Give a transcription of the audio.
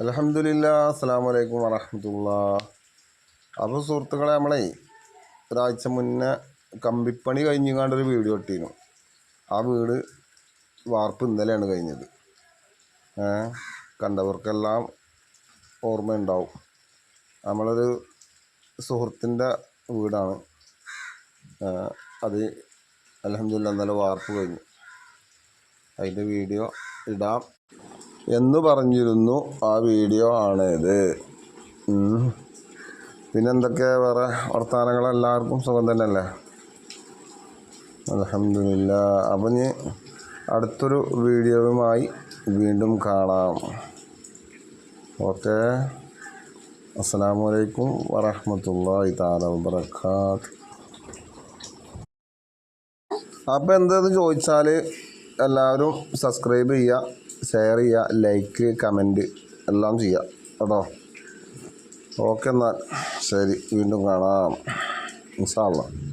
അലഹമില്ല അസ്സാം വലൈക്കും വറഹമത്തുള്ള. അപ്പോൾ സുഹൃത്തുക്കളെ നമ്മളെ ഒരാഴ്ച മുന്നേ കമ്പിപ്പണി കഴിഞ്ഞങ്ങാണ്ടൊരു വീഡിയോ ഇട്ടിരുന്നു ആ വീട് വാർപ്പ് ഇന്നലെയാണ് കഴിഞ്ഞത്. കണ്ടവർക്കെല്ലാം ഓർമ്മയുണ്ടാവും. നമ്മളൊരു സുഹൃത്തിന്റെ വീടാണ്. അത് അലഹമില്ല ഇന്നലെ വാർപ്പ് കഴിഞ്ഞു. അതിന്റെ വീഡിയോ ഇടാം. എന്ന് പറഞ്ഞിരുന്നു. ആ വീഡിയോ ആണ് ഇത് പിന്നെന്തൊക്കെ വേറെ വർത്തമാനങ്ങൾ എല്ലാവർക്കും സുഖം തന്നെയല്ലേ? അലഹമില്ല അപ്പം ഇനി അടുത്തൊരു വീഡിയോയുമായി വീണ്ടും കാണാം. ഓക്കെ. അസ്സാം വലൈക്കും വറഹമത്തല്ലാ താല വബർക്കാത്ത് അപ്പോൾ എന്താന്ന് ചോദിച്ചാൽ എല്ലാവരും സബ്സ്ക്രൈബ് ചെയ്യുക ഷെയർ ചെയ്യുക ലൈക്ക് കമന്റ് എല്ലാം ചെയ്യുക കേട്ടോ. ഓക്കെ എന്നാൽ ശരി വീണ്ടും കാണാം. ഇൻഷാ